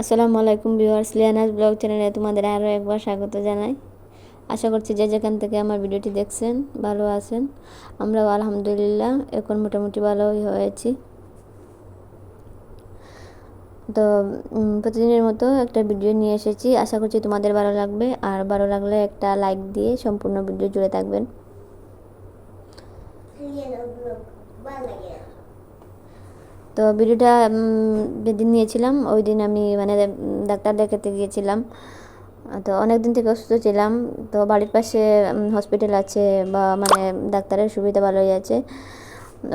আসসালামু আলাইকুম viewers, লিয়ানাস blog চ্যানেলে তোমাদের আরও একবার স্বাগত জানাই। আশা করছি যে যেখান থেকে আমার ভিডিওটি দেখছেন ভালো আছেন। আমরাও আলহামদুলিল্লাহ এখন মোটামুটি ভালোই হয়েছি। তো প্রতিদিনের মতো একটা ভিডিও নিয়ে এসেছি। আশা করছি তোমাদের ভালো লাগবে। আর ভালো লাগলে একটা লাইক দিয়ে সম্পূর্ণ ভিডিও জুড়ে থাকবেন। তো ভিডিওটা যেদিন নিয়েছিলাম ওই দিন আমি মানে ডাক্তার দেখাতে গিয়েছিলাম। তো অনেক দিন থেকে অসুস্থ ছিলাম। তো বাড়ির পাশে হসপিটাল আছে বা মানে ডাক্তারের সুবিধা ভালোই আছে।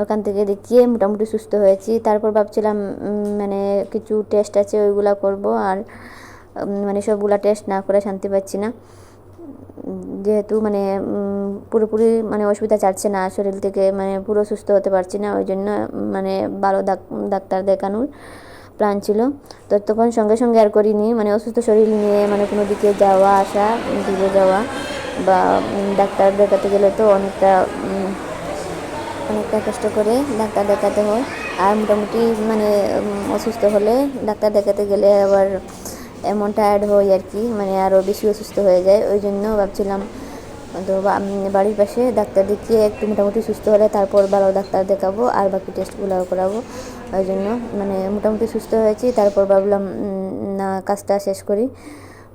ওখান থেকে দেখিয়ে মোটামুটি সুস্থ হয়েছি। তারপর ভাবছিলাম মানে কিছু টেস্ট আছে, ওইগুলা করব। আর মানে সবগুলা টেস্ট না করে শান্তি পাচ্ছি না। যেহেতু মানে পুরোপুরি মানে অসুবিধা চাচ্ছে না, শরীর থেকে মানে পুরো সুস্থ হতে পারছি না, ওই জন্য মানে ভালো ডাক্তার দেখানোর প্ল্যান ছিল। তো তখন সঙ্গে সঙ্গে আর করিনি মানে অসুস্থ শরীর নিয়ে মানে কোনো দিকে যাওয়া, আসা, দূরে যাওয়া বা ডাক্তার দেখাতে গেলে তো অনেকটা অনেকটা কষ্ট করে ডাক্তার দেখাতে হয়। আর মোটামুটি মানে অসুস্থ হলে ডাক্তার দেখাতে গেলে আবার এমন টায়ার্ড হই আর কি মানে আরও বেশি অসুস্থ হয়ে যায় ওই জন্য ভাবছিলাম তো বাড়ির পাশে ডাক্তার দেখিয়ে একটু মোটামুটি সুস্থ হলে তারপর ভালো ডাক্তার দেখাবো আর বাকি টেস্টগুলো করাবো। ওই জন্য মানে মোটামুটি সুস্থ হয়েছি তারপর ভাবলাম না কাজটা শেষ করি।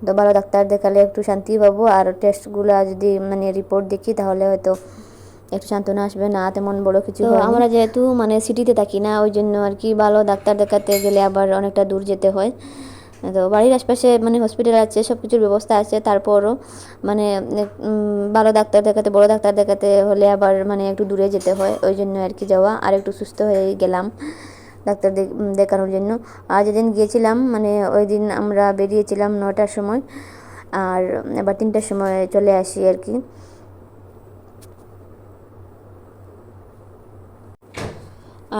তো ভালো ডাক্তার দেখালে একটু শান্তি পাবো আর টেস্টগুলো যদি মানে রিপোর্ট দেখি তাহলে হয়তো একটু সান্ত্বনা আসবে। না তেমন বড় কিছু আমরা যেহেতু মানে সিটিতে থাকি না ওই জন্য আর কি ভালো ডাক্তার দেখাতে গেলে আবার অনেকটা দূর যেতে হয়। তো বাড়ির আশপাশে মানে হসপিটাল আছে সব কিছুর ব্যবস্থা আছে। তারপরও মানে ভালো ডাক্তার দেখাতে, বড় ডাক্তার দেখাতে হলে আবার মানে একটু দূরে যেতে হয়। ওই জন্য আর কি যাওয়া। আর একটু সুস্থ হয়ে গেলাম ডাক্তার দেখানোর জন্য। আর যেদিন গিয়েছিলাম মানে ওই দিন আমরা বেরিয়েছিলাম নটার সময়। আর এবার তিনটার সময় চলে আসি আর কি।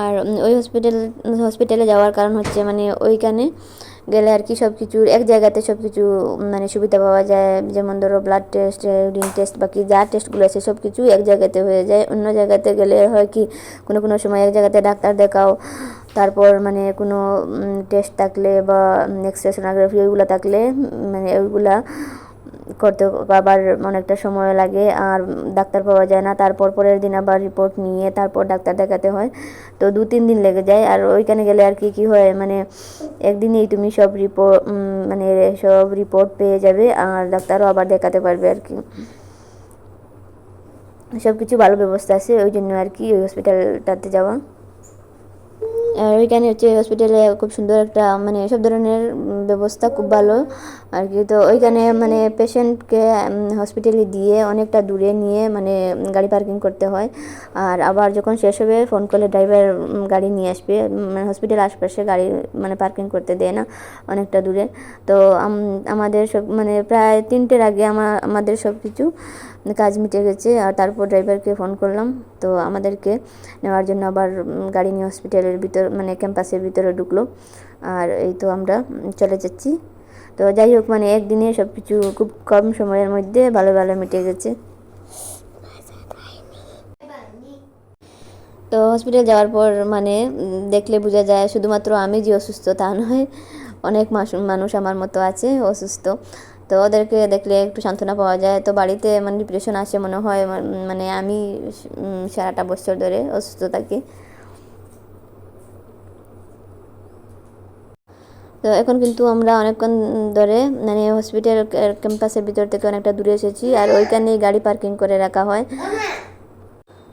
আর ওই হসপিটাল হসপিটালে যাওয়ার কারণ হচ্ছে মানে ওইখানে গেলে আর কি সব কিছুর এক জায়গাতে সব কিছু মানে সুবিধা পাওয়া যায়। যেমন ধরো ব্লাড টেস্ট ইউরিন টেস্ট বাকি যা টেস্টগুলো আছে সব কিছু এক জায়গাতে হয়ে যায়। অন্য জায়গাতে গেলে হয় কি, কোনো কোনো সময় এক জায়গাতে ডাক্তার দেখাও। তারপর মানে কোনো টেস্ট থাকলে বা এক্স রে সোনোগ্রাফি ওইগুলো থাকলে মানে ওইগুলা করতে আবার অনেকটা সময় লাগে আর ডাক্তার পাওয়া যায় না। তারপর পরের দিন আবার রিপোর্ট নিয়ে তারপর ডাক্তার দেখাতে হয়। তো দু, তিন দিন লেগে যায় আর ওইখানে গেলে আর কি কি হয় মানে একদিনেই তুমি সব রিপোর্ট মানে সব রিপোর্ট পেয়ে যাবে আর ডাক্তারও আবার দেখাতে পারবে আর কি। সব কিছু ভালো ব্যবস্থা আছে, ওই জন্য আর কি ওই হসপিটালটাতে যাওয়া। আর ওইখানে হচ্ছে হসপিটালে খুব সুন্দর একটা মানে সব ধরনের ব্যবস্থা খুব ভালো। আর কি, তো ওইখানে মানে পেশেন্টকে হসপিটালে দিয়ে অনেকটা দূরে নিয়ে মানে গাড়ি পার্কিং করতে হয়। আর আবার যখন শেষ হবে ফোন করলে ড্রাইভার গাড়ি নিয়ে আসবে। মানে হসপিটাল আশপাশে গাড়ি মানে পার্কিং করতে দেয় না, অনেকটা দূরে। তো আমাদের সব মানে প্রায় তিনটের আগে আমার আমাদের সব কিছু কাজ মিটে গেছে আর তারপর ড্রাইভারকে ফোন করলাম। তো আমাদেরকে নেওয়ার জন্য আবার গাড়ি নিয়ে হসপিটালের ভিতর মানে ক্যাম্পাসের ভিতরে ঢুকলো। আর এই তো আমরা চলে যাচ্ছি। তো যাই হোক মানে একদিনে সব কিছু খুব কম সময়ের মধ্যে ভালো ভালো মিটে গেছে। তো হসপিটাল যাওয়ার পর মানে দেখলে বোঝা যায় শুধুমাত্র আমি যে অসুস্থ তা নয়, অনেক মানুষ আমার মতো আছে অসুস্থ। তো ওদেরকে দেখলে একটু সান্ত্বনা পাওয়া যায়। তো বাড়িতে মানে ডিপ্রেশন আসে মনে হয় মানে আমি সারাটা বছর ধরে অসুস্থ থাকি। তো এখন কিন্তু আমরা অনেকক্ষণ ধরে মানে হসপিটাল ক্যাম্পাসের ভিতর থেকে অনেকটা দূরে এসেছি আর ওইখানেই গাড়ি পার্কিং করে রাখা হয়।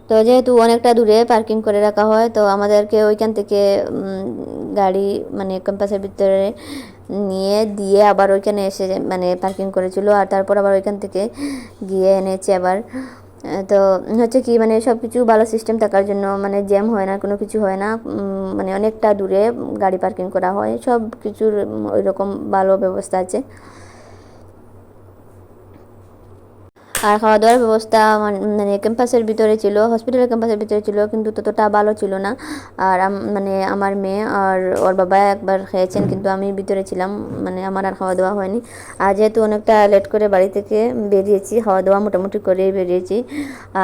তো যেহেতু অনেকটা দূরে পার্কিং করে রাখা হয়, তো আমাদেরকে ওইখান থেকে গাড়ি মানে ক্যাম্পাসের ভিতরে নিয়ে দিয়ে আবার ওইখানে এসে মানে পার্কিং করেছিল আর তারপর আবার ওইখান থেকে গিয়ে এনেছে আবার। তো হচ্ছে কি মানে সব কিছু ভালো সিস্টেম থাকার জন্য মানে জ্যাম হয় না, কোনো কিছু হয় না। মানে অনেকটা দূরে গাড়ি পার্কিং করা হয়। সব কিছুর ওইরকম ভালো ব্যবস্থা আছে। আর খাওয়া দাওয়ার ব্যবস্থা মান- মানে ক্যাম্পাসের ভিতরে ছিল হসপিটালের ক্যাম্পাসের ভিতরে ছিল কিন্তু ততটা ভালো ছিল না। আর মানে আমার মেয়ে আর ওর বাবা একবার খেয়েছেন কিন্তু আমি ভিতরে ছিলাম মানে আমার আর খাওয়া দাওয়া হয়নি। আর যেহেতু অনেকটা লেট করে বাড়ি থেকে বেরিয়েছি খাওয়া দাওয়া মোটামুটি করেই বেরিয়েছি।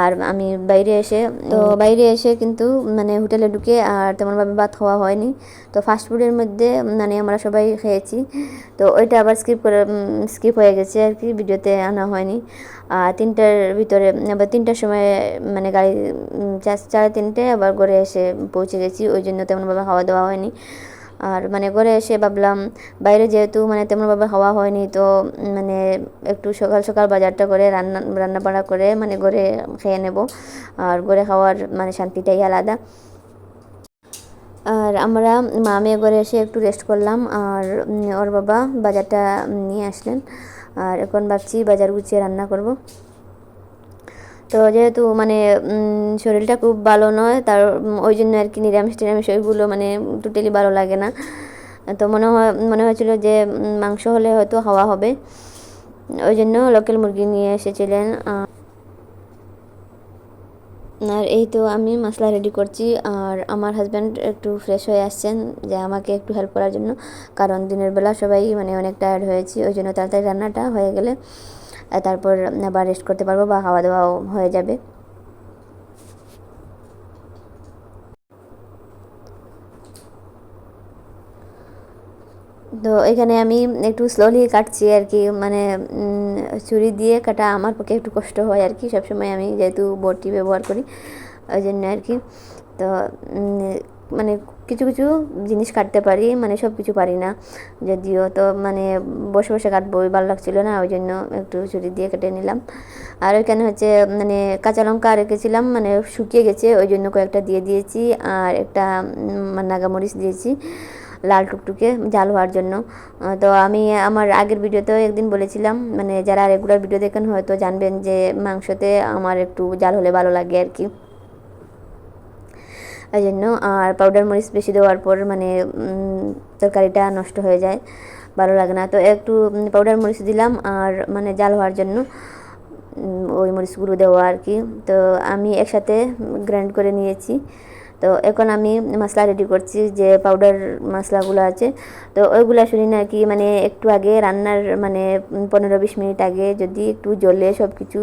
আর আমি বাইরে এসে তো বাইরে এসে কিন্তু মানে হোটেলে ঢুকে আর তেমনভাবে ভাত খাওয়া হয়নি। তো ফাস্ট ফুডের মধ্যে মানে আমরা সবাই খেয়েছি। তো ওইটা আবার স্কিপ করে স্কিপ হয়ে গেছে আর কি ভিডিওতে আনা হয়নি। তিনটার ভিতরে, আবার তিনটার সময় মানে গাড়ি সাড়ে তিনটে, আবার ঘরে এসে পৌঁছে গেছি। ওই জন্য তেমনভাবে খাওয়া দাওয়া হয়নি। আর মানে ঘরে এসে ভাবলাম, বাইরে যেহেতু মানে তেমনভাবে খাওয়া হয়নি, তো মানে একটু সকাল সকাল বাজারটা করে রান্না রান্না বাড়া করে মানে ঘরে খেয়ে নেব। আর ঘরে খাওয়ার মানে শান্তিটাই আলাদা। আর আমরা মা মেয়ে ঘরে এসে একটু রেস্ট করলাম। আর ওর বাবা বাজারটা নিয়ে আসলেন। আর এখন ভাবছি বাজার গুছিয়ে রান্না করব। তো যেহেতু মানে শরীরটা খুব ভালো নয়, তার, ওই জন্য আর কি নিরামিষ টিরামিষ ওইগুলো মানে টোটালি ভালো লাগে না। তো মনে হয়, মনে হয়েছিল যে মাংস হলে হয়তো খাওয়া হবে। ওই জন্য লোকাল মুরগি নিয়ে এসেছিলেন আর এই তো আমি মশলা রেডি করছি আর আমার হাজব্যান্ড একটু ফ্রেশ হয়ে আসছেন যে আমাকে একটু হেল্প করার জন্য। কারণ দিনের বেলা সবাই মানে অনেক টায়ার্ড হয়েছি, ওই জন্য তাড়াতাড়ি রান্নাটা হয়ে গেলে তারপর আবার রেস্ট করতে পারব বা খাওয়া দাওয়াও হয়ে যাবে। তো এখানে আমি একটু স্লোলি কাটছি আর কি মানে ছুরি দিয়ে কাটা আমার পক্ষে একটু কষ্ট হয় আর কি, সবসময় আমি যেহেতু বটি ব্যবহার করি ওই জন্য আর কি। তো মানে কিছু কিছু জিনিস কাটতে পারি মানে সব কিছু পারি না। যদিও তো মানে বসে বসে কাটবো ভালো লাগছিল না ওই জন্য একটু ছুরি দিয়ে কেটে নিলাম। আর ওইখানে হচ্ছে মানে কাঁচা লঙ্কা রেখেছিলাম মানে শুকিয়ে গেছে ওই জন্য কয়েকটা দিয়ে দিয়েছি, আর একটা নাগামরিচ দিয়েছি। লাল টুকটুকে জাল হওয়ার জন্য। তো আমি আমার আগের ভিডিওতেও একদিন বলেছিলাম মানে যারা রেগুলার ভিডিও দেখেন হয়তো জানবেন যে মাংসতে আমার একটু জাল হলে ভালো লাগে আর কি। ওই জন্য আর পাউডার মরিচ বেশি দেওয়ার পর মানে তরকারিটা নষ্ট হয়ে যায়, ভালো লাগে না। তো একটু পাউডার মরিচ দিলাম আর মানে জাল হওয়ার জন্য ওই মরিচগুলো দেওয়া আর কি। তো আমি একসাথে গ্রাইন্ড করে নিয়েছি। তো এখন আমি মশলা রেডি করছি, যে পাউডার মশলাগুলো আছে। তো ওইগুলো শুনি না কি মানে একটু আগে রান্নার মানে পনেরো বিশ মিনিট আগে যদি একটু জলে সব কিছু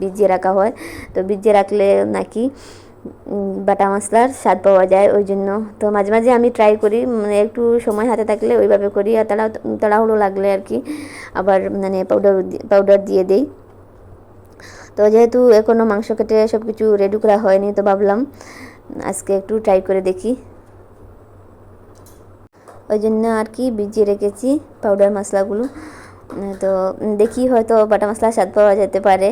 ভিজিয়ে রাখা হয়, তো ভিজিয়ে রাখলে নাকি বাটা মশলার স্বাদ পাওয়া যায় ওই জন্য। তো মাঝে মাঝে আমি ট্রাই করি মানে একটু সময় হাতে থাকলে ওইভাবে করি, আর তাড়া তাড়াহুড়ো লাগলে আর কি আবার মানে পাউডার পাউডার দিয়ে দেই। তো যেহেতু এখনও মাংস কেটে সব কিছু রেডি করা হয়নি, তো ভাবলাম আজকে একটু ট্রাই করে দেখি। ওই জন্য আর কি ভিজিয়ে রেখেছি পাউডার মশলাগুলো। তো দেখি হয়তো বাটা মশলার স্বাদ পাওয়া যেতে পারে।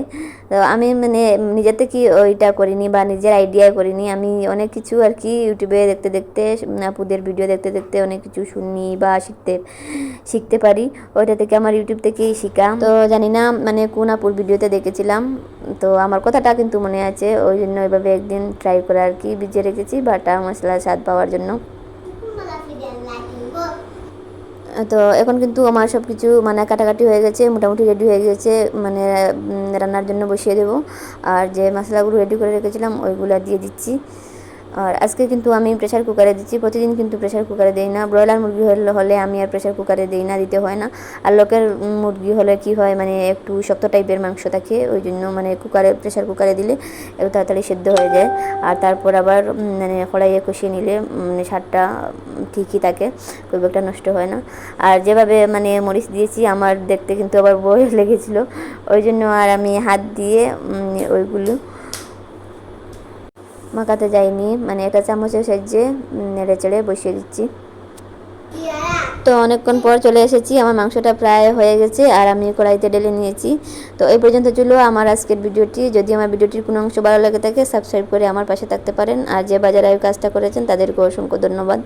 তো আমি মানে নিজে থেকে ওইটা করিনি বা নিজের আইডিয়া করিনি। আমি অনেক কিছু আর কি ইউটিউবে দেখতে দেখতে, আপুদের ভিডিও দেখতে দেখতে অনেক কিছু শুনি বা শিখতে শিখতে পারি। ওইটা থেকে আমার ইউটিউব থেকেই শিখা তো জানি না মানে কোন আপুর ভিডিওতে দেখেছিলাম। তো আমার কথাটা কিন্তু মনে আছে। ওই জন্য ওইভাবে একদিন ট্রাই করে আর কি ভিজিয়ে রেখেছি বাটা মশলার স্বাদ পাওয়ার জন্য। তো এখন কিন্তু আমার সব কিছু মানে কাটাকাটি হয়ে গেছে, মোটামুটি রেডি হয়ে গেছে মানে রান্নার জন্য বসিয়ে দেবো। আর যে মশলাগুলো রেডি করে রেখেছিলাম, ওইগুলো দিয়ে দিচ্ছি। আর আজকে কিন্তু আমি প্রেশার কুকারে দিচ্ছি। প্রতিদিন কিন্তু প্রেশার কুকারে দিই না। ব্রয়লার মুরগি হলে আমি আর প্রেশার কুকারে দিই না দিতে হয় না। আর লোকের মুরগি হলে কি হয় মানে একটু শক্ত টাইপের মাংস থাকে ওই জন্য মানে কুকারে প্রেশার কুকারে দিলে একটু তাড়াতাড়ি সেদ্ধ হয়ে যায়। আর তারপর আবার মানে কড়াইয়ে কষিয়ে নিলে মানে উম, ঠিকই থাকে খুব একটা নষ্ট হয় না। আর যেভাবে মানে মরিচ দিয়েছি আমার দেখতে কিন্তু আবার বই লেগেছিলো। ওই জন্য আর আমি হাত দিয়ে ওইগুলো মাখাতে যাইনি মানে একটা চামচের সাহায্যে নেড়ে চেড়ে বসিয়ে দিচ্ছি। তো অনেকক্ষণ পর চলে এসেছি। আমার মাংসটা প্রায় হয়ে গেছে আর আমি কড়াইতে ডেলে নিয়েছি। তো এই পর্যন্ত ছিল আমার আজকের ভিডিওটি। যদি আমার ভিডিওটির কোনো অংশ ভালো লেগে থাকে সাবস্ক্রাইব করে আমার পাশে থাকতে পারেন। আর যে বাজারে কাজটা করেছেন তাদেরকে অসংখ্য ধন্যবাদ।